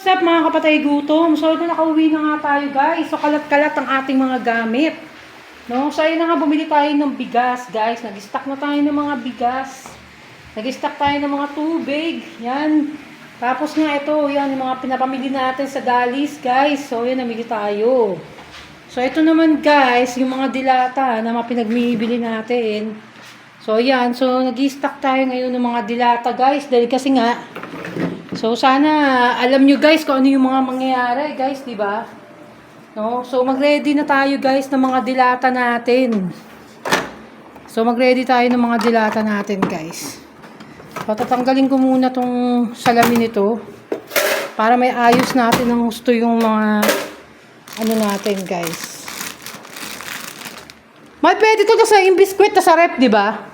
What's up mga kapatay gutom? So ito nakauwi na nga tayo guys. So kalat-kalat ang ating mga gamit. No? So ayun na nga bumili tayo ng bigas guys. Nag-stock na tayo ng mga bigas. Nag-stock tayo ng mga tubig. Yan. Tapos nga ito, yan yung mga pinapamili natin sa Dalis guys. So yan namili tayo. So ito naman guys, yung mga dilata na mga pinagmibili natin. So yan, so nag-stock tayo ngayon ng mga dilata guys. Dahil kasi nga, So sana alam nyo guys kung ano yung mga mangyayari guys, di ba? No? So mag-ready na tayo guys ng mga dilata natin. So mag-ready tayo ng mga dilata natin guys. So tatanggalin ko muna tong salamin nito para may ayos natin ng gusto yung mga ano natin guys. May pwede to sa yung biskwit na sa rep, di ba?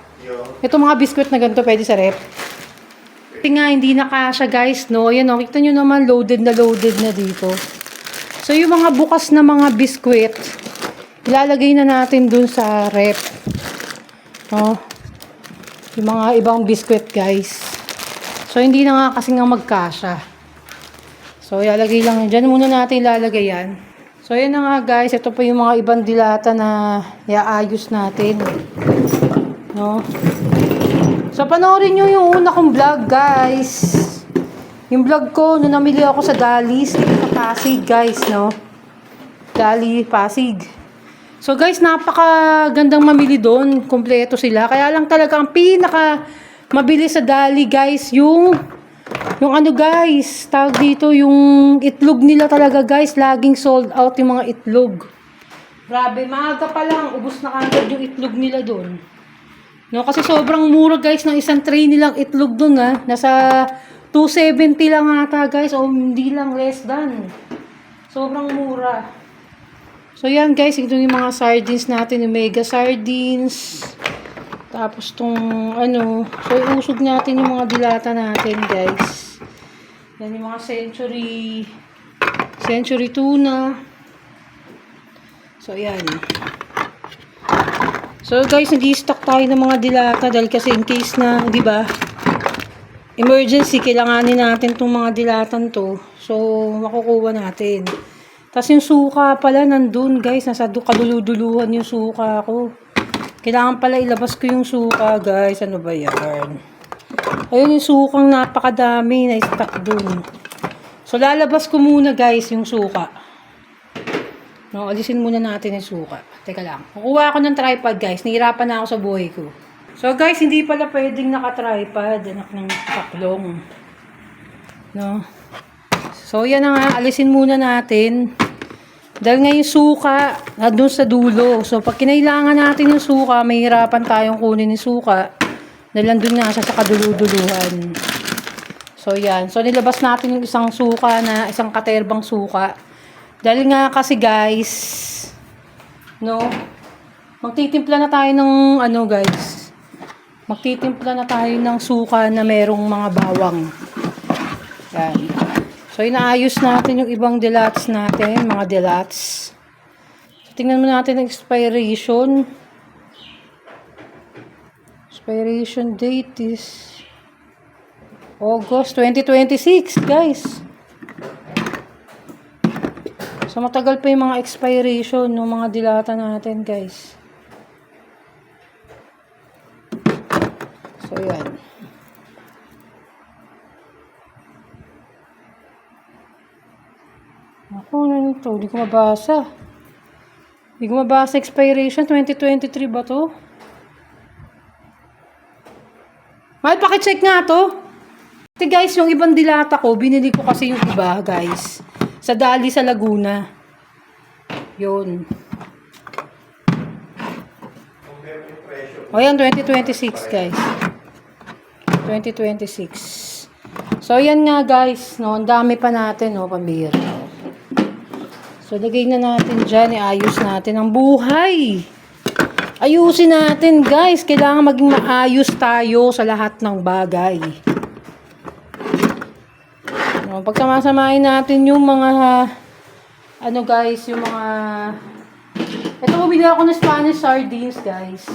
Ito mga biskwit na ganito pwede sa rep. Kasi nga, hindi na kasha guys, no? Ayan, no? Kita nyo naman, loaded na loaded na dito. So, yung mga bukas na mga biskwit, ilalagay na natin dun sa rep. No? Yung mga ibang biskwit, guys. So, hindi na nga kasi nga magkasha. So, ilalagay lang. Diyan muna natin ilalagay yan. So, ayan na nga, guys. Ito pa yung mga ibang dilata na iaayos natin. No? So, panoorin nyo yung una kong vlog, guys. Yung vlog ko, nung namili ako sa Dalis, dito sa Pasig, guys, no? Dali, Pasig. So, guys, napakagandang mamili doon. Kompleto sila. Kaya lang talaga, ang pinaka mabili sa Dali, guys, yung yung ano guys, tawag dito, yung itlog nila talaga guys, laging sold out yung mga itlog. Grabe, maaga pa lang, ubus na kagad yung itlog nila doon. No, kasi sobrang mura guys ng isang tray nilang itlog dun ha. Nasa 270 lang ata guys o hindi lang less than. Sobrang mura. So yan guys, ito yung mga sardines natin, yung mega sardines. Tapos tong ano, so iusog natin yung mga dilata natin guys. Yan yung mga century century tuna. So yan. So guys, nag-stock tayo ng mga dilata dahil kasi in case na, di ba, emergency, kailanganin natin itong mga dilatan to. So, makukuha natin. Tapos yung suka pala nandun guys, nasa du- kaduluduluhan yung suka ko. Kailangan pala ilabas ko yung suka guys. Ano ba yan? Ayun yung sukang napakadami na stock dun. So, lalabas ko muna guys yung suka. No, alisin muna natin yung suka. Teka lang. Kukuha ako ng tripod, guys. Nahirapan na ako sa buhay ko. So, guys, hindi pala pwedeng naka-tripod. Anak ng paklong. No? So, yan na nga. Alisin muna natin. Dahil nga yung suka, nandun sa dulo. So, pag kinailangan natin yung suka, may hirapan tayong kunin yung suka. Dahil nandun nga siya sa kaduluduluhan. So, yan. So, nilabas natin yung isang suka na, isang katerbang suka. Dahil nga kasi guys, no, magtitimpla na tayo ng ano guys, magtitimpla na tayo ng suka na merong mga bawang. Yan. So, inaayos natin yung ibang dilats natin, mga dilats. So, tingnan mo natin ang expiration. Expiration date is August 2026, guys. So, matagal pa yung mga expiration ng mga dilata natin, guys. So, yan. Ako, ano nito? Hindi ko mabasa. Hindi ko mabasa expiration. 2023 ba to? Mahal, pakicheck nga to. Ito guys, yung ibang dilata ko, binili ko kasi yung iba, guys. Sa Dali sa Laguna. Yun. O yan, 2026 guys. 2026. So, yan nga guys, no, ang dami pa natin, no, pambira. So, lagay na natin dyan, iayos natin ang buhay. Ayusin natin guys, kailangan maging maayos tayo sa lahat ng bagay. No, pagsamasamahin natin yung mga ano guys, yung mga ito bumili ako ng Spanish sardines guys.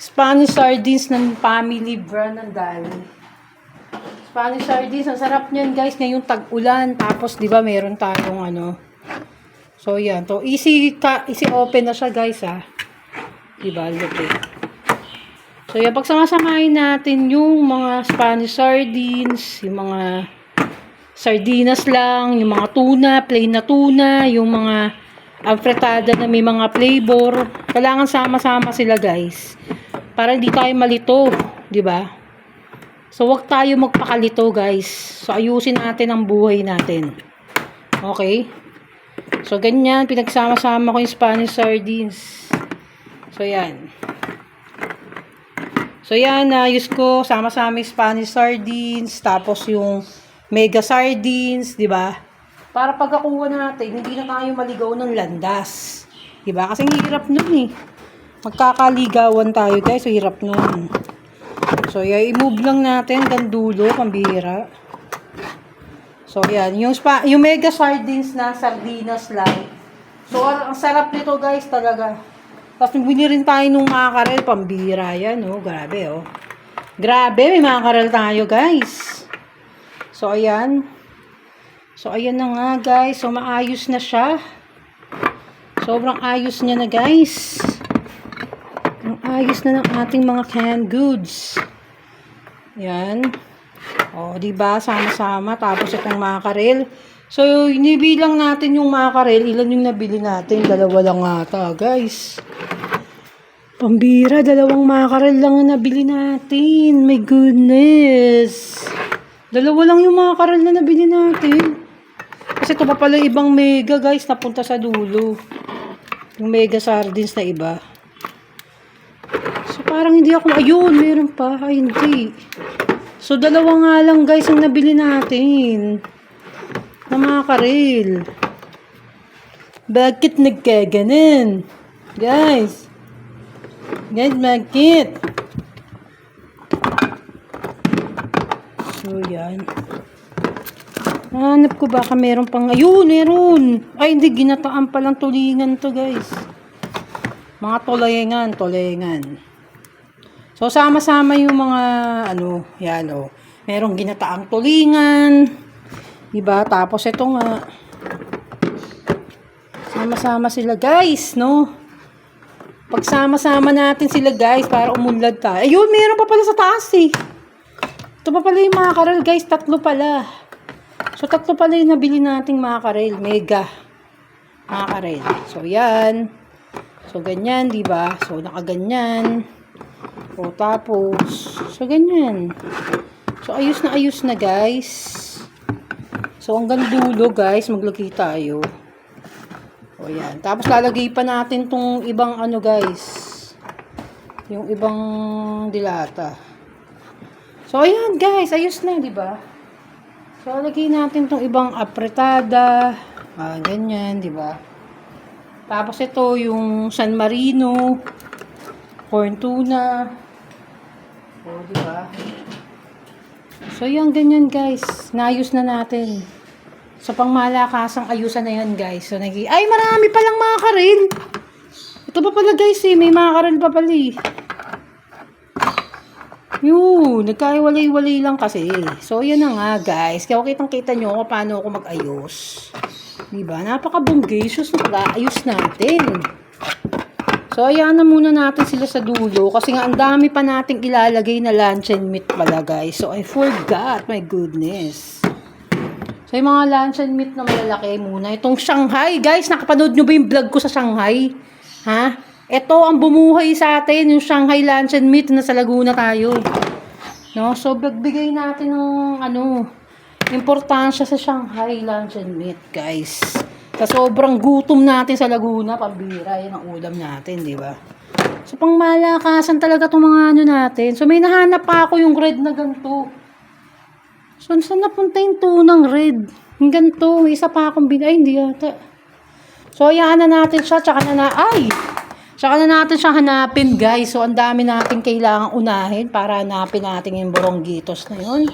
Spanish sardines ng family brand ng Dali. Spanish sardines. Ang sarap niyan, guys. Ngayong tag-ulan. Tapos, di ba, meron tayong ano. So, yan. To, easy, ka, easy open na siya, guys, ha. Di lupit. So, yan. Pagsamasamahin natin yung mga Spanish sardines, yung mga sardinas lang, yung mga tuna, plain na tuna, yung mga alfretada na may mga flavor. Kailangan sama-sama sila, guys. Para hindi tayo malito, di ba? So, wag tayo magpakalito, guys. So, ayusin natin ang buhay natin. Okay? So, ganyan. Pinagsama-sama ko yung Spanish sardines. So, yan. So, yan. Ayos ko. Sama-sama yung Spanish sardines. Tapos, yung mega sardines. di ba? Para pagkakuha natin, hindi na tayo maligaw ng landas. di ba? Kasi hirap nun eh. Magkakaligawan tayo, guys. So, hirap nun. So, yan, i-move lang natin hanggang dulo, pambihira. So, yan. Yung, spa, yung mega sardines na sardinas lang. So, ang, ang sarap nito, guys, talaga. Tapos, bili rin tayo nung makakarel, pambihira yan, oh. Grabe, oh. Grabe, may makakarel tayo, guys. So, ayan. So, ayan na nga, guys. So, maayos na siya. Sobrang ayos niya na, guys. Ang ayos na ng ating mga canned goods. Yan. O, ba? Sama-sama. Tapos itong makarel. So, inibilang natin yung makarel. Ilan yung nabili natin? Dalawa lang ata, guys. Pambira, dalawang makarel lang ang nabili natin. My goodness. Dalawa lang yung makarel na nabili natin. Kasi ito pa pala ibang mega, guys. Napunta sa dulo. Yung mega sardines na iba. So, parang hindi ako, ayun, meron pa. Ay, hindi. So, dalawa nga lang, guys, ang nabili natin. Na mga karil. Bakit nagkaganon? Guys. Guys, bakit? So, yan. Hanap ko baka meron pang, ayun, meron. Ay, hindi, ginataan palang tulingan to, guys. Mga tolengan, tolengan. So, sama-sama yung mga, ano, yan, o. Merong ginataang tulingan. Diba? Tapos, ito nga. Sama-sama sila, guys, no? Pagsama-sama natin sila, guys, para umunlad tayo. Ayun, meron pa pala sa taas, eh. Ito pa pala yung mga karal, guys. Tatlo pala. So, tatlo pala yung nabili nating mga karel. Mega. Mga karel. So, yan. So, ganyan, di ba? So, nakaganyan. O, tapos, so, ganyan. So, ayos na ayos na, guys. So, hanggang dulo, guys, maglagay tayo. O, yan. Tapos, lalagay pa natin tong ibang ano, guys. Yung ibang dilata. So, ayan, guys. Ayos na, di ba? So, lagay natin tong ibang apretada. Ah, ganyan, di ba? Tapos ito yung San Marino, corn tuna. O, di ba? So, yan, ganyan, guys. Naayos na natin. So, pang malakasang ayusan na yan, guys. So, nag Ay, marami palang mga karil. Ito pa pala, guys, eh. May mga karil pa pala, eh. Yun, nagkahiwalay-walay lang kasi. So, yan na nga, guys. Kaya kitang-kita nyo kung paano ako mag-ayos. Diba? Napaka-bungacious na ayos natin. So, ayan na muna natin sila sa dulo. Kasi nga, ang dami pa nating ilalagay na luncheon meat pala, guys. So, I forgot. My goodness. So, yung mga luncheon meat na malalaki muna. Itong Shanghai, guys. Nakapanood nyo ba yung vlog ko sa Shanghai? Ha? Ito ang bumuhay sa atin, yung Shanghai luncheon meat na sa Laguna tayo. No? So, bagbigay natin ng ano, importansya sa Shanghai luncheon meat, guys. Sa sobrang gutom natin sa Laguna, pambira, yan ang ulam natin, di ba? So, pang malakasan talaga itong mga ano natin. So, may nahanap pa ako yung red na ganito. So, saan napunta yung tunang red? Yung ganito, may isa pa akong bin... Ay, hindi yata. So, ayan na natin siya, tsaka na na... Ay! Tsaka na natin siya hanapin, guys. So, ang dami natin kailangang unahin para hanapin natin yung boronggitos na yun.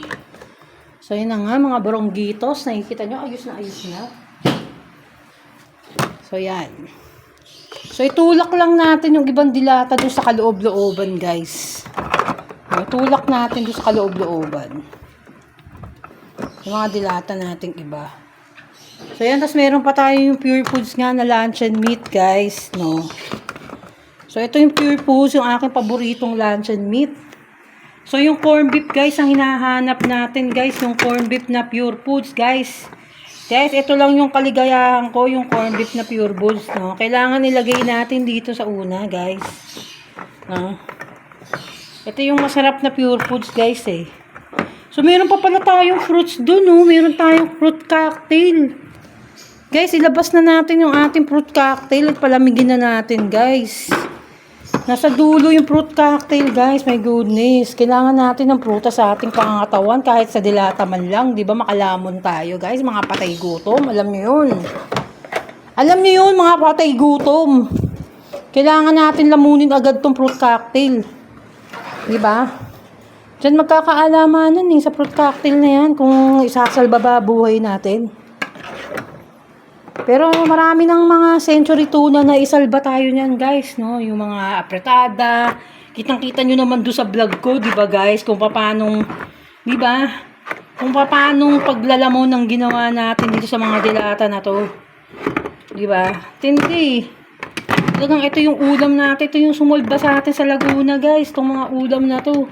So, yun na nga, mga boronggitos. Nakikita nyo, ayos na ayos na. So, yan. So, itulak lang natin yung ibang dilata doon sa kaloob-looban, guys. Itulak natin doon sa kaloob-looban. Yung mga dilata nating iba. So, yan. Tapos, meron pa tayo yung pure foods nga na luncheon meat, guys. No? So, ito yung pure foods, yung aking paboritong luncheon meat. So, yung corn beef, guys, ang hinahanap natin, guys. Yung corn beef na pure foods, guys. Guys, ito lang yung kaligayahan ko, yung corn beef na pure foods, no? Kailangan ilagay natin dito sa una, guys. No? Ito yung masarap na pure foods, guys, eh. So, meron pa pala tayong fruits dun, no? Meron tayong fruit cocktail. Guys, ilabas na natin yung ating fruit cocktail at palamigin na natin, guys. Nasa dulo yung fruit cocktail, guys. My goodness. Kailangan natin ng prutas sa ating pangangatawan kahit sa dilata man lang. Di ba makalamon tayo, guys. Mga patay gutom. Alam niyo yun. Alam niyo yun, mga patay gutom. Kailangan natin lamunin agad tong fruit cocktail. Di ba? Diyan magkakaalamanan eh sa fruit cocktail na yan kung isasalba ba buhay natin. Pero marami ng mga century tuna na isalba tayo niyan, guys, no? Yung mga apretada. Kitang-kita nyo naman do sa vlog ko, 'di ba, guys, kung paanong 'di ba? Kung paanong paglalamon ng ginawa natin dito sa mga dilata na 'to. 'Di ba? Tindi. Talagang ito yung ulam natin, ito yung sumulba sa atin sa Laguna, guys, tong mga ulam na 'to.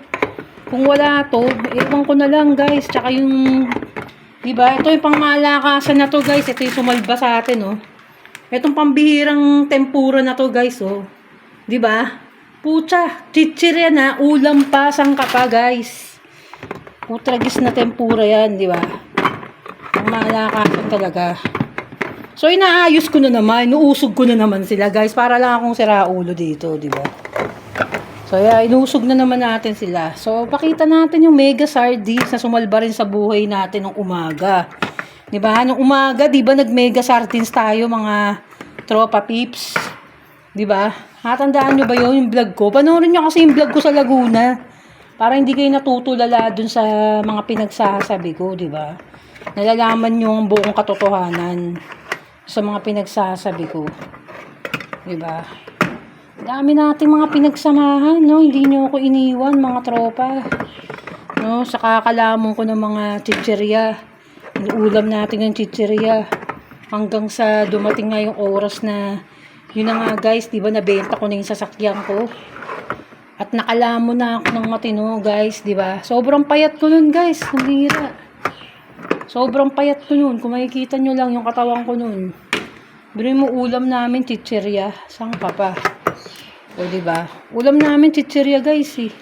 Kung wala to, ewan ko na lang, guys. Tsaka yung Diba? Ito yung pangmalakasan na to, guys. Ito yung sumalba sa atin, oh. Itong pambihirang tempura na to, guys, oh. Diba? Pucha, chichirya na, ulam pa, sangka pa, guys. Putragis na tempura yan, di ba? Pangmalakasan talaga. So, inaayos ko na naman, inuusog ko na naman sila, guys, para lang akong siraulo dito, di ba? So, yeah, inusog na naman natin sila. So, pakita natin yung mega sardines na sumalba rin sa buhay natin ng umaga. 'Di ba? Nung umaga, 'di ba, nag-mega sardines tayo mga tropa peeps. 'Di ba? Hatandaan nyo ba yun, yung vlog ko? Panoorin nyo kasi yung vlog ko sa Laguna. Para hindi kayo natutulala dun sa mga pinagsasabi ko, 'di ba? Nalalaman nyo ang buong katotohanan sa mga pinagsasabi ko. 'Di ba? Dami nating mga pinagsamahan, no? Hindi nyo ako iniwan, mga tropa. No? Sa kakalamon ko ng mga chichirya. Inuulam natin ng chichirya. Hanggang sa dumating nga yung oras na, yun na nga guys, di ba nabenta ko na yung sasakyan ko. At nakalamon na ako ng matino, guys, di ba? Sobrang payat ko nun, guys. Ang hira. Sobrang payat ko nun. Kung makikita nyo lang yung katawan ko nun. Biro mo ulam namin, chichirya. Saan pa pa? O, di ba? Ulam namin chichirya, guys, eh.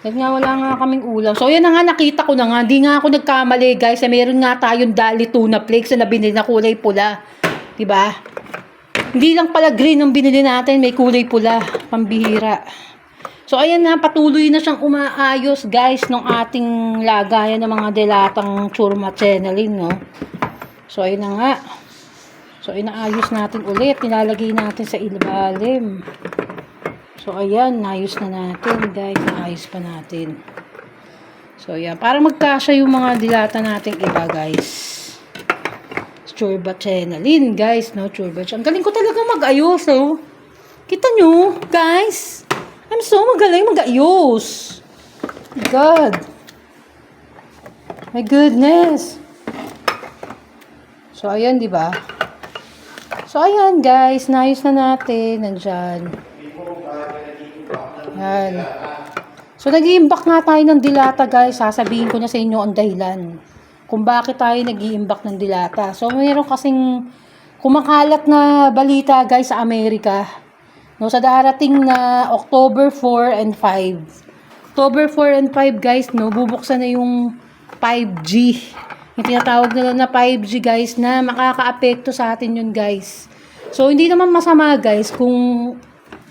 Dahil nga wala nga kaming ulam. So, yan na nga, nakita ko na nga. Hindi nga ako nagkamali, guys. Eh, meron nga tayong dali tuna flakes na binili na kulay pula. Di ba? Hindi lang pala green ang binili natin. May kulay pula. Pambihira. So, ayan na. Patuloy na siyang umaayos, guys, ng ating lagayan ng mga delatang churma channeling, no? So, ayun na nga. So, inaayos natin ulit. Nilalagay natin sa ilalim. So, ayan, naayos na natin, guys. Naayos pa natin. So, ayan. Para magkasya yung mga dilata nating iba, guys. Churba Chenalin, guys, no? Churba. Ang galing ko talaga mag-ayos, no? Kita nyo, guys? I'm so magaling mag-ayos. God. My goodness. So, ayan, di ba? So, ayan, guys. Naayos na natin. Nandyan. Yan. So, nag-iimbak nga tayo ng dilata, guys. Sasabihin ko na sa inyo ang dahilan kung bakit tayo nag-iimbak ng dilata. So, mayroon kasing kumakalat na balita, guys, sa Amerika. No, sa darating na October 4 and 5. October 4 and 5, guys, no, bubuksan na yung 5G. Yung tinatawag nila na 5G, guys, na makaka-apekto sa atin yun, guys. So, hindi naman masama, guys, kung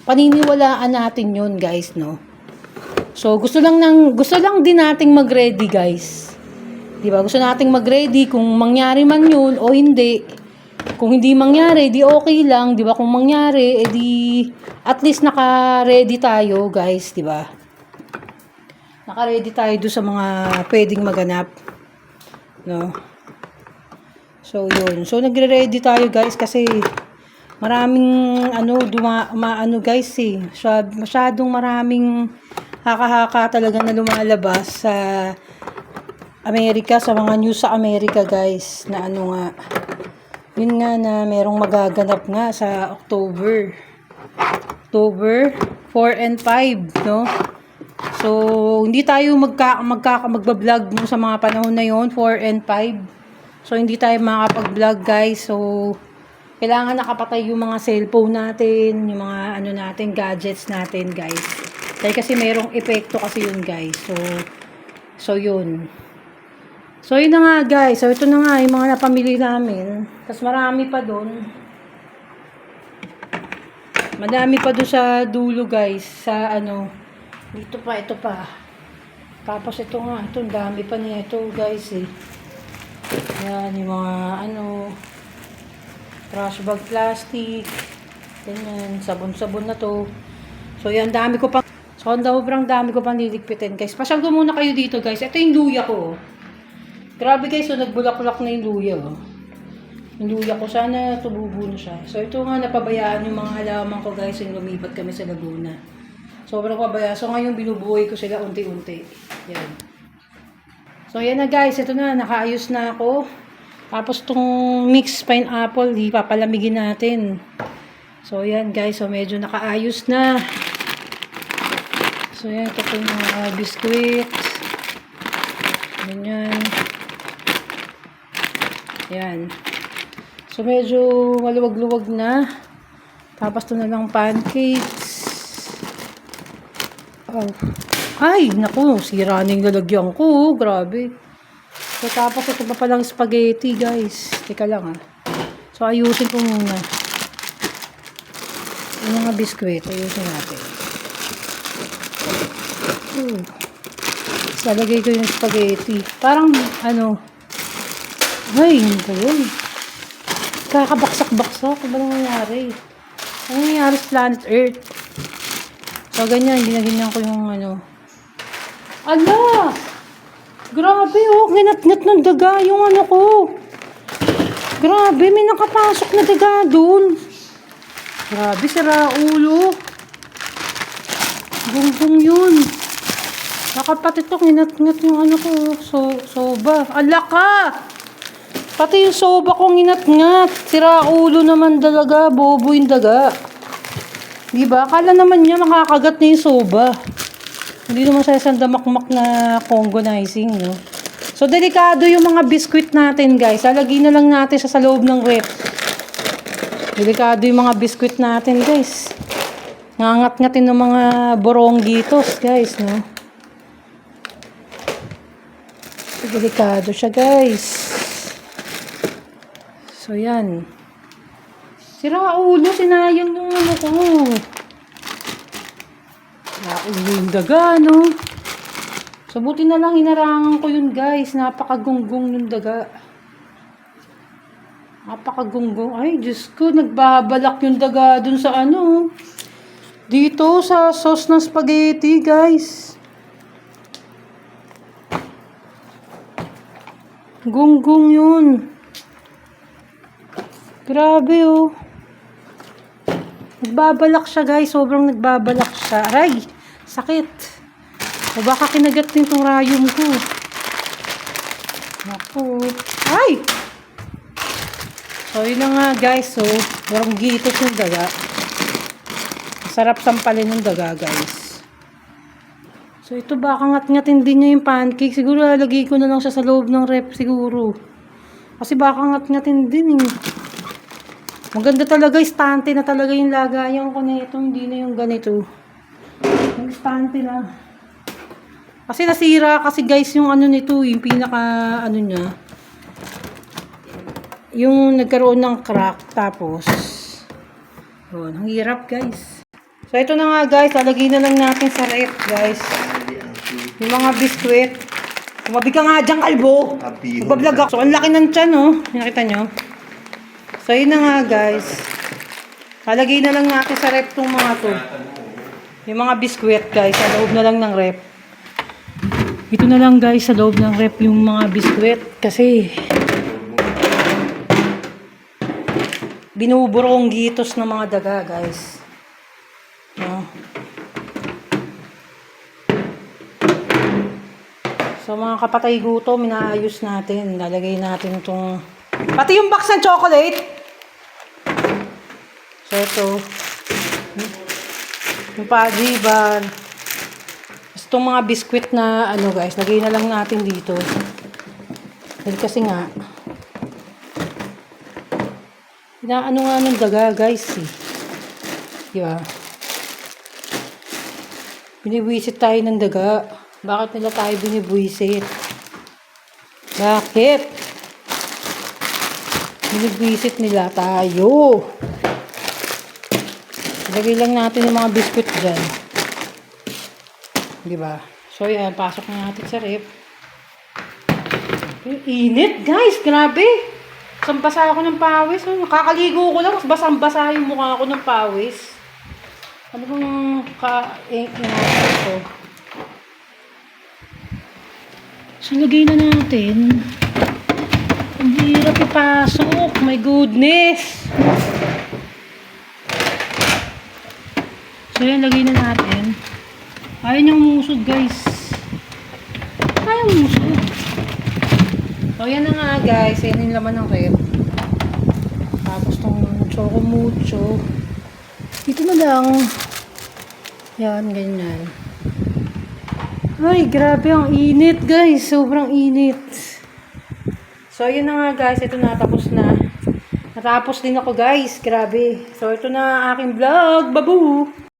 paniniwalaan natin yun, guys, no? So, gusto lang ng gusto lang din nating mag-ready, guys. 'Di ba? Gusto nating mag-ready kung mangyari man 'yun o hindi. Kung hindi mangyari, di okay lang, 'di ba? Kung mangyari, edi at least naka-ready tayo, guys, 'di ba? Naka-ready tayo do sa mga pwedeng maganap. No? So, yun. So, nagre-ready tayo, guys, kasi maraming ano duma maano guys eh Masyad, masyadong maraming haka-haka talaga na lumalabas sa Amerika, sa mga news sa Amerika guys, na ano nga, yun nga na merong magaganap nga sa October. October 4 and 5, no? So, hindi tayo magka, magka, magbablog nung sa mga panahon na yon 4 and 5. So, hindi tayo makapag-vlog guys. So, kailangan nakapatay yung mga cellphone natin, yung mga ano natin, gadgets natin guys. Dahil kasi merong epekto kasi yun guys. So, so yun. So, yun na nga guys. So, ito na nga yung mga napamili namin. Tapos marami pa doon. Madami pa doon sa dulo guys. Sa ano. Dito pa, ito pa. Tapos ito nga. Ito, dami pa niya ito guys eh. Yan, yung mga ano. Trash bag plastic. Ganyan. Sabon-sabon na to. So, yan. Dami ko pa. So, ang sobrang dami ko pang liligpitin guys. Pasyal ko muna kayo dito guys. Ito yung luya ko. Grabe guys, so nagbulak-bulak na yung luya. Oh. Yung luya ko, sana tumubo na siya. So ito nga, napabayaan yung mga halaman ko guys, yung lumipat kami sa Laguna. Sobrang pabaya. So ngayon, binubuhay ko sila unti-unti. Yan. So yan na guys, ito na, nakaayos na ako. Tapos itong mixed pineapple, di papalamigin natin. So yan guys, so medyo nakaayos na. So yan, ito po yung mga biskuit. Ganyan. Yan. So, medyo maluwag-luwag na. Tapos, ito na lang pancakes. Oh. Ay, naku, sira na yung lalagyan ko. Grabe. So, tapos, ito pa palang spaghetti, guys. Teka lang, ah. So, ayusin ko muna. Yung mga biskwit, ayusin natin. Hmm. Tapos, lalagay ko yung spaghetti. Parang, ano, ay, hindi ba yun? Kakabaksak-baksak. Ano ba nangyayari? Ano nangyayari sa planet Earth? So, ganyan. Ginaganyan ko yung ano. Ala! Grabe, oh. Ginat-ngat ng daga yung ano ko. Grabe, may nakapasok na daga dun. Grabe, sira ulo. Gunggong yun. Nakapat ito, nginat-ngat yung ano ko. So, soba. Ala ka! Pati yung soba kong inat-ngat. Sira ulo naman talaga. Bobo yung daga. Diba? Akala naman niya makakagat na yung soba. Hindi naman siya isang damakmak na congonizing, no? So, delikado yung mga biskwit natin, guys. Alagay na lang natin siya sa loob ng rep. Delikado yung mga biskwit natin, guys. Ngangat-ngatin ng mga boronggitos, guys, no? Delikado siya, guys. So, yan. Sira ulo, sinayang yung ano ko. Sira ulo yung daga, no? So, buti na lang hinarangan ko yun, guys. Napakagunggong yung daga. Napakagunggong. Ay, Diyos ko, nagbabalak yung daga dun sa ano. Dito, sa sauce ng spaghetti, guys. Gunggong yun. Grabe oh. Nagbabalak siya guys. Sobrang nagbabalak siya. Aray! Sakit. O baka kinagat din itong rayom ko. Naku. Ay! So yun na nga guys. So, warang gitos yung daga. Sarap sampalin ng daga guys. So ito baka ngat-ngatin din niya yung pancake. Siguro lalagay ko na lang siya sa loob ng rep siguro. Kasi baka ngat-ngatin din eh. Maganda talaga, istante na talaga yung lagayan ko na ito. Hindi na yung ganito. Yung istante na. Kasi nasira kasi guys yung ano nito, yung pinaka ano niya. Yung nagkaroon ng crack tapos. Yun, ang hirap guys. So ito na nga guys, lalagay na lang natin sa rep guys. Yung mga biskwit. Tumabi ka nga dyan, kalbo. Magbablog ako. So, ang laki ng tiyan, oh. Nakita nyo? So, yun na nga, guys. Halagay na lang natin sa rep tong mga to. Yung mga biskwit, guys. Sa loob na lang ng rep. Ito na lang, guys, sa loob ng rep yung mga biskwit. Kasi, binuburo ang gitos ng mga daga, guys. No? So, mga kapatay gutom, inaayos natin. Lalagay natin itong... Pati yung box ng chocolate. Ito. Yung. Tapos itong mga biskwit na, ano guys, lagay na lang natin dito. Dahil kasi nga, inaano nga ng daga guys eh. Di ba? Binibwisit tayo ng daga. Bakit nila tayo binibwisit? Bakit? Binibwisit nila tayo. Ilagay lang natin yung mga biscuit dyan. Di ba? So, yan. Pasok na natin sa. Ang init, guys. Grabe. Sambasa ako ng pawis. Oh, nakakaligo ko lang. Basang-basa yung mukha ko ng pawis. Ano bang. Eh, inaasal ko? So, lagay na natin. Ang hirap ipasok. My goodness. So, yan, lagay na natin. Ayaw niyang musod, guys. Ayaw musod. So, yan na nga, guys. Yan yung laman ng rep. Tapos, tong choco mucho. Dito na lang. Yan, ganyan. Ay, grabe ang init, guys. Sobrang init. So, yun na nga, guys. Ito na, tapos na. Natapos din ako, guys. Grabe. So, ito na aking vlog. Babu!